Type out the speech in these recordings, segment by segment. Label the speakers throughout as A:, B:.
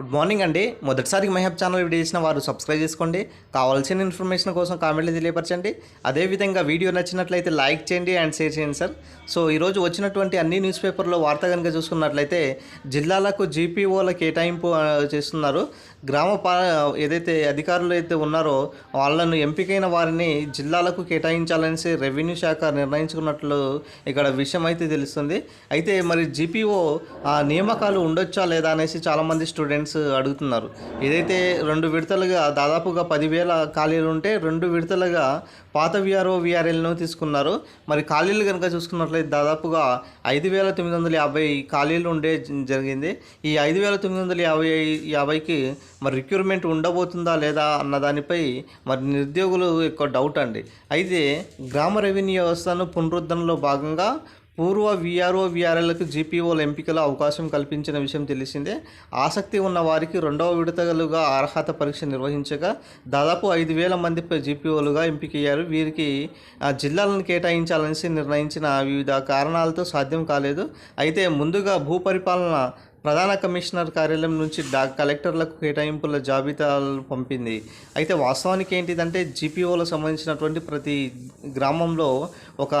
A: Good morning అండి. మొదటిసారి మహబ్ channel video చేసిన వారు సబ్స్క్రైబ్ చేసుకోండి. కావాల్సిన ఇన్ఫర్మేషన్ కోసం కామెంట్లు తెలియపరచండి. అదేవిధంగా వీడియో నచ్చినట్లయితే లైక్ చేయండి అండ్ షేర్ చేయండి సార్. సో ఈరోజు వచ్చినటువంటి అన్ని న్యూస్ పేపర్లో వార్త కనుక చూసుకున్నట్లయితే జిల్లాలకు జీపీఓల కేటాయింపు చేస్తున్నారు. గ్రామ పా ఏదైతే అధికారులు అయితే ఉన్నారో వాళ్ళను ఎంపికైన వారిని జిల్లాలకు కేటాయించాలనేసి రెవెన్యూ శాఖ నిర్ణయించుకున్నట్లు ఇక్కడ విషయం అయితే తెలుస్తుంది. అయితే మరి జీపీఓ ఆ నియామకాలు ఉండొచ్చా లేదా అనేసి చాలామంది స్టూడెంట్స్ అడుగుతున్నారు. ఏదైతే రెండు విడతలుగా దాదాపుగా పదివేల ఖాళీలు ఉంటే రెండు విడతలుగా పాత విఆర్ఓ విఆర్ఎల్ను తీసుకున్నారు. మరి ఖాళీలు కనుక చూసుకున్నట్లయితే దాదాపుగా ఐదు వేల తొమ్మిది వందల యాభై ఖాళీలు ఉండే జరిగింది. ఈ ఐదు వేల తొమ్మిది వందల యాభై యాభైకి మరి రిక్రూట్మెంట్ ఉండబోతుందా లేదా అన్న దానిపై మరి నిరుద్యోగులు ఎక్కువ డౌట్ అండి. అయితే గ్రామ రెవెన్యూ వ్యవస్థను పునరుద్ధరణలో భాగంగా పూర్వ విఆర్ఓ విఆర్ఎల్కు జీపీఓల ఎంపికలో అవకాశం కల్పించిన విషయం తెలిసిందే. ఆసక్తి ఉన్న వారికి రెండవ విడతలుగా అర్హత పరీక్ష నిర్వహించగా దాదాపు ఐదు వేల మంది జీపీఓలుగా ఎంపికయ్యారు. వీరికి ఆ, జిల్లాలను కేటాయించాలనేసి నిర్ణయించిన వివిధ కారణాలతో సాధ్యం కాలేదు. అయితే ముందుగా భూపరిపాలన ప్రధాన కమిషనర్ కార్యాలయం నుంచి డా కలెక్టర్లకు కేటాయింపుల జాబితాలు పంపింది. అయితే వాస్తవానికి ఏంటిదంటే జీపీఓలకు సంబంధించినటువంటి ప్రతి గ్రామంలో ఒక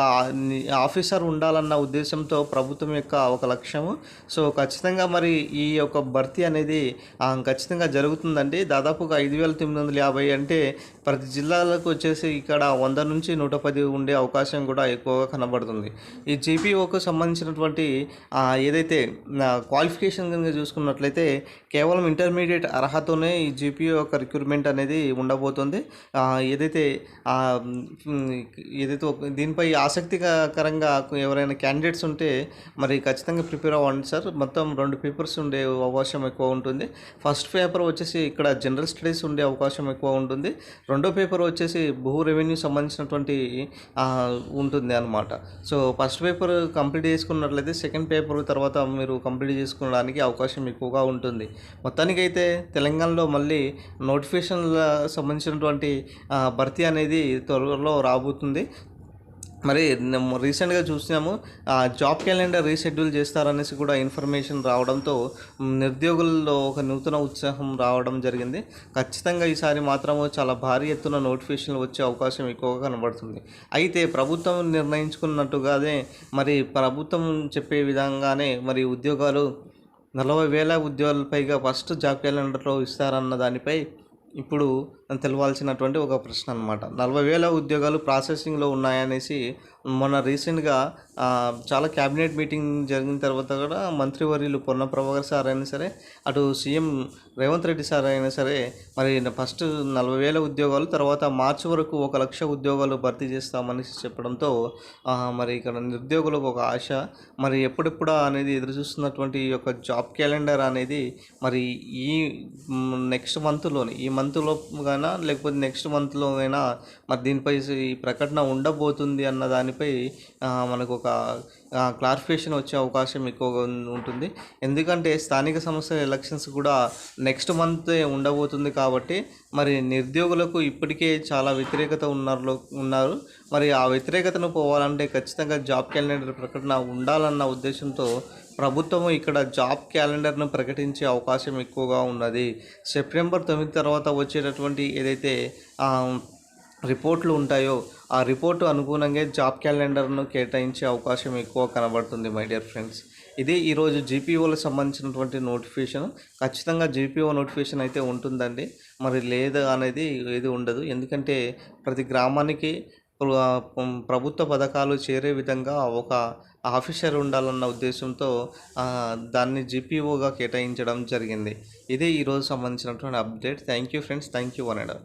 A: ఆఫీసర్ ఉండాలన్న ఉద్దేశంతో ప్రభుత్వం యొక్క ఒక లక్ష్యము సో ఖచ్చితంగా మరి ఈ యొక్క భర్తీ అనేది ఖచ్చితంగా జరుగుతుందండి దాదాపుగా ఐదు వేల తొమ్మిది వందల యాభై అంటే ప్రతి జిల్లాలకు వచ్చేసి ఇక్కడ వంద నుంచి నూట పది ఉండే అవకాశం కూడా ఎక్కువగా కనబడుతుంది. ఈ జీపీఓకు సంబంధించినటువంటి ఏదైతే క్వాలిఫికేషన్ కనుక చూసుకున్నట్లయితే కేవలం ఇంటర్మీడియట్ అర్హతోనే ఈ జీపీఓ యొక్క రిక్రూట్మెంట్ అనేది ఉండబోతుంది. ఏదైతే ఏదైతే దీనిపై ఆసక్తికరంగా ఎవరైనా క్యాండిడేట్స్ ఉంటే మరి ఖచ్చితంగా ప్రిపేర్ అవ్వండి సార్. మొత్తం రెండు పేపర్స్ ఉండే అవకాశం ఎక్కువ ఉంటుంది. ఫస్ట్ పేపర్ వచ్చేసి ఇక్కడ జనరల్ స్టడీస్ ఉండే అవకాశం ఎక్కువ ఉంటుంది. రెండో పేపర్ వచ్చేసి భూ రెవెన్యూ సంబంధించినటువంటి ఉంటుంది అనమాట సో ఫస్ట్ పేపర్ కంప్లీట్ చేసుకున్నట్లయితే సెకండ్ పేపర్ తర్వాత మీరు కంప్లీట్ చేసుకున్న రావడానికి అవకాశం ఎక్కువగా ఉంటుంది. మొత్తానికైతే తెలంగాణలో మళ్ళీ నోటిఫికేషన్ల సంబంధించినటువంటి భర్తీ అనేది త్వరలో రాబోతుంది. మరి రీసెంట్గా చూసినాము ఆ, జాబ్ క్యాలెండర్ రీషెడ్యూల్ చేస్తారనేసి కూడా ఇన్ఫర్మేషన్ రావడంతో నిరుద్యోగుల్లో ఒక నూతన ఉత్సాహం రావడం జరిగింది. ఖచ్చితంగా ఈసారి మాత్రము చాలా భారీ ఎత్తున నోటిఫికేషన్లు వచ్చే అవకాశం ఎక్కువగా కనబడుతుంది. అయితే ప్రభుత్వం నిర్ణయించుకున్నట్టుగానే మరి ప్రభుత్వం చెప్పే విధంగానే మరి ఉద్యోగాలు నలభై వేల ఉద్యోగాల పైగా ఫస్ట్ జాబ్ క్యాలెండర్లో ఇస్తారన్న దానిపై ఇప్పుడు తెలవాల్సినటువంటి ఒక ప్రశ్న అనమాట నలభై వేల ఉద్యోగాలు ప్రాసెసింగ్లో ఉన్నాయనేసి మొన్న రీసెంట్గా చాలా క్యాబినెట్ మీటింగ్ జరిగిన తర్వాత కూడా మంత్రివర్యులు పొన్న ప్రభాకర్ సార్ అయినా సరే అటు సీఎం రేవంత్ రెడ్డి సార్ అయినా సరే మరి ఫస్ట్ నలభై వేల ఉద్యోగాలు తర్వాత మార్చి వరకు ఒక లక్ష ఉద్యోగాలు భర్తీ చేస్తామని చెప్పడంతో మరి ఇక్కడ నిరుద్యోగులకు ఒక ఆశ మరి ఎప్పుడెప్పుడు అనేది ఎదురు చూస్తున్నటువంటి యొక్క జాబ్ క్యాలెండర్ అనేది మరి ఈ నెక్స్ట్ మంత్లోని ఈ మంత్లో గానా లేకపోతే నెక్స్ట్ మంత్లో అయినా మరి దీనిపై ఈ ప్రకటన ఉండబోతుంది అన్న దానిపై మనకు ఒక క్లారిఫికేషన్ వచ్చే అవకాశం ఎక్కువగా ఉంటుంది. ఎందుకంటే స్థానిక సంస్థల ఎలక్షన్స్ కూడా నెక్స్ట్ మంత్ ఉండబోతుంది కాబట్టి మరి నిరుద్యోగులకు ఇప్పటికే చాలా వ్యతిరేకత ఉన్నారు ఉన్నారు. మరి ఆ వ్యతిరేకతను పోవాలంటే ఖచ్చితంగా జాబ్ క్యాలెండర్ ప్రకటన ఉండాలన్న ఉద్దేశంతో ప్రభుత్వం ఇక్కడ జాబ్ క్యాలెండర్ను ప్రకటించే అవకాశం ఎక్కువగా ఉన్నది. సెప్టెంబర్ తొమ్మిది తర్వాత వచ్చేటటువంటి ఏదైతే రిపోర్ట్లు ఉంటాయో ఆ రిపోర్టు అనుగుణంగా జాబ్ క్యాలెండర్ను కేటాయించే అవకాశం ఎక్కువ కనబడుతుంది మై డియర్ ఫ్రెండ్స్. ఇది ఈరోజు జీపీఓలకు సంబంధించినటువంటి నోటిఫికేషన్. ఖచ్చితంగా జీపీఓ నోటిఫికేషన్ అయితే ఉంటుందండి. మరి లేదు అనేది ఏది ఉండదు. ఎందుకంటే ప్రతి గ్రామానికి ప్రభుత్వ పథకాలు చేరే విధంగా ఒక ఆఫీసర్ ఉండాలన్న ఉద్దేశంతో దాన్ని జీపీఓగా కేటాయించడం జరిగింది. ఇదే ఈరోజు సంబంధించినటువంటి update. Thank you friends. Thank you one and